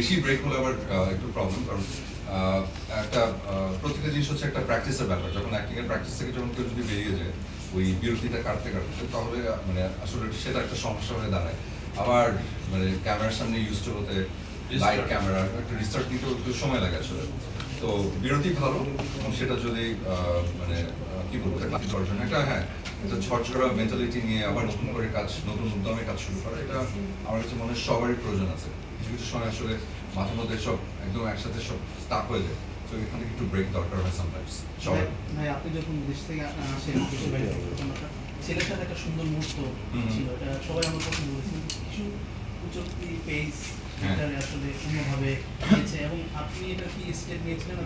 বেশি ব্রেক হলে আবার একটু প্রবলেম কারণ একটা প্রত্যেকটা জিনিস হচ্ছে একটা প্র্যাকটিসের ব্যাপার। যখন অ্যাক্টিং এর প্র্যাকটিস থেকে যখন কেউ যদি বেরিয়ে যায় ওই বিরতিটা কাটতে কাটতে তাহলে মানে আসলে সেটা একটা সমস্যা হয়ে দাঁড়ায়। আবার মানে ক্যামেরার সামনে ইউজ টু হতে লাইট ক্যামেরা একটা রিসার্চ নিতেও একটু সময় লাগে আসলে। তো বিরতি ভালো এবং সেটা যদি আহ, মানে কি বলব একটা একটা হ্যাঁ একটা ঝরঝরা মেন্টালিটি নিয়ে আবার নতুন করে কাজ নতুন উদ্যমে কাজ শুরু করা এটা আমার কাছে মনে হয় সবারই প্রয়োজন আছে। কিছু কিছু সময় আসলে মাথার মধ্যে সব একদম একসাথে সব স্টাক হয়ে যায়। তো এখান থেকে একটু ব্রেক দরকার হয় সামটাইমস ভাই- আপনি যখন দেশ থেকে আসেন দেশের বাইরে ছেলের সাথে একটা সুন্দর মুহূর্ত ছিল। এটা সবাই আমার পছন্দ করেছে। কিছু পেজ হ্যাঁ। আসলে অন্যভাবে নিয়েছে এবং আপনি এটা কি স্টেপ নিয়েছিলেন?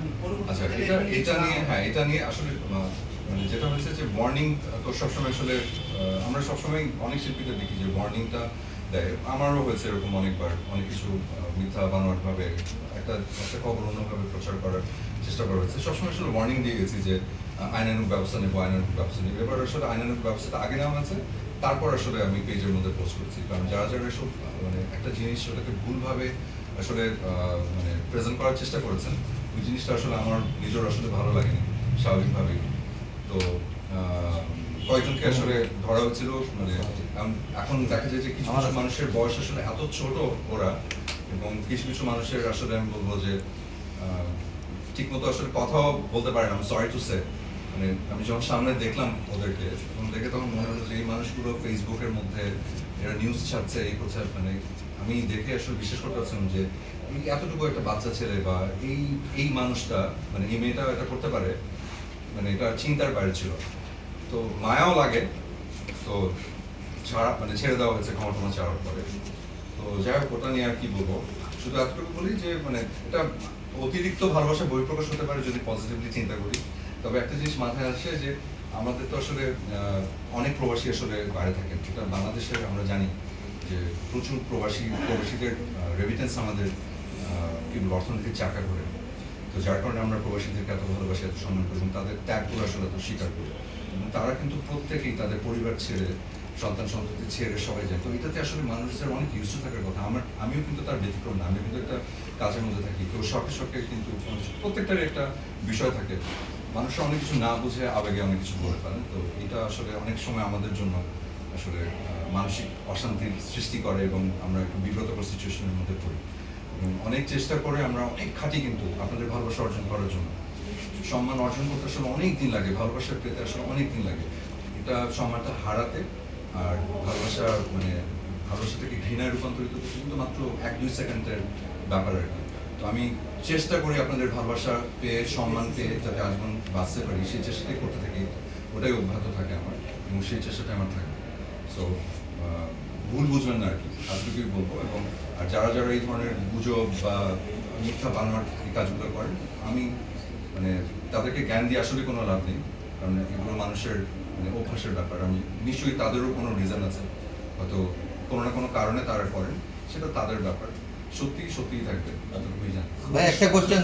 আচ্ছা এটা এটা নিয়ে হ্যাঁ এটা নিয়ে আসলে মানে যেটা হয়েছে যে ওয়ার্নিং তো সবসময় আসলে আহ, আমরা সবসময় অনেক শিল্পীদের দেখি যে ওয়ার্নিংটা দেয় আমারও হয়েছে এরকম অনেকবার, অনেক কিছু মিথ্যা বানোয়াট ভাবে একটা একটা খবর অন্যভাবে প্রচার করার চেষ্টা করা হয়েছে। সবসময় আসলে ওয়ার্নিং দিয়ে গেছি যে আইনানুক ব্যবস্থা নেব আইনানুক ব্যবস্থা নেব। এবার আসলে আইনানুক ব্যবস্থাটা আগে নেওয়া হয়েছে, তারপর আসলে আমি পেজের মধ্যে পোস্ট করছি। কারণ যারা যারা এসব মানে একটা জিনিস ওটাকে ভুলভাবে আসলে মানে প্রেজেন্ট করার চেষ্টা করেছেন, ওই জিনিসটা আসলে আমার নিজের আসলে ভালো লাগেনি, স্বাভাবিকভাবেই। তো কয়েকজনকে আসলে ধরা হয়েছিল মানে এখন- দেখা যায় যে কিছু কিছু মানুষের বয়স আসলে এত ছোট ওরা এবং কিছু কিছু মানুষের আসলে আমি বলব যে আহ, ঠিকমতো আসলে কথাও বলতে পারে না সরি টু সে মানে আমি যখন সামনে দেখলাম ওদেরকে তখন দেখে তখন মনে হলো যে এই মানুষগুলো ফেসবুকের মধ্যে এরা নিউজ ছাড়ছে এই করছে মানে আমি দেখে আসলে বিশ্বাস করতে পারছিলাম যে এতটুকু একটা বাচ্চা ছেলে বা এই এই মানুষটা মানে এই মেয়েটা এটা করতে পারে মানে এটা চিন্তার বাইরে ছিল। তো মায়াও লাগে। তো ছাড়া মানে ছেড়ে দেওয়া হয়েছে ক্ষমা টমা চাওয়ার পরে। তো যাই হোক, ওটা নিয়ে আর কি বলব? শুধু এতটুকু বলি যে মানে এটা অতিরিক্ত ভালোবাসা বহিঃপ্রকাশ হতে পারে যদি পজিটিভলি চিন্তা করি। তবে একটা জিনিস মাথায় আসে যে, আমাদের তো আসলে অনেক প্রবাসী আসলে বাইরে থাকেন যেটা বাংলাদেশের আমরা জানি যে প্রচুর প্রবাসী প্রবাসীদের রেমিটেন্স আমাদের কি অর্থনীতির চাকা করে তো যার কারণে আমরা প্রবাসীদেরকে এত ভালোবাসি, এত সম্মান করি এবং তাদের ত্যাগগুলো আসলে এত স্বীকার করি। এবং তারা কিন্তু প্রত্যেকেই তাদের পরিবার ছেড়ে, সন্তান সন্ততি ছেড়ে সবাই যায়। তো এটাতে আসলে মানুষের অনেক ইউজ থাকার কথা। আমার, আমিও কিন্তু তার ব্যতিক্রম না। আমি কিন্তু একটা কাজের মধ্যে থাকি। কেউ শখে শখে কিন্তু প্রত্যেকটারই একটা বিষয় থাকে। মানুষ অনেক কিছু না বুঝে আবেগে অনেক কিছু বলে ফেলে। তো এটা আসলে অনেক সময় আমাদের জন্য আসলে মানসিক অশান্তির সৃষ্টি করে এবং আমরা একটু বিব্রতকর সিচুয়েশনের মধ্যে পড়ি। অনেক চেষ্টা করে আমরা অনেক খাটি কিন্তু আপনাদের ভালোবাসা অর্জন করার জন্য। সম্মান অর্জন করতে আসলে অনেক দিন লাগে ভালোবাসা পেতে আসলে অনেক দিন লাগে। এটা সম্মানটা হারাতে আর ভালোবাসা মানে ভালোবাসা থেকে ঘৃণায় রূপান্তরিত করতে কিন্তু মাত্র এক, দুই সেকেন্ডের ব্যাপার আর কি। তো আমি চেষ্টা করি আপনাদের ভালোবাসা পেয়ে, সম্মান পেয়ে যাতে আজীবন বাঁচতে পারি। সেই চেষ্টাটাই করতে থাকি, ওটাই অব্যাহত থাকে আমার এবং সেই চেষ্টাটাই আমার থাকে সো ভুল বুঝবেন না আর কি বলব। এবং আর যারা যারা এই ধরনের গুজব বা মিথ্যা বানোয়ার এই কাজগুলো করেন, আমি মানে তাদেরকে জ্ঞান দিয়ে আসলে কোনো লাভ নেই। কারণ এগুলো মানুষের মানে অভ্যাসের ব্যাপার। আমি নিশ্চয়ই তাদেরও কোনো রিজন আছে। হয়তো কোনো না কোনো কারণে তারা করেন, সেটা তাদের ব্যাপার। সত্যি সত্যিই থাকবে, এতটুকুই জানি। একটা কোশ্চেন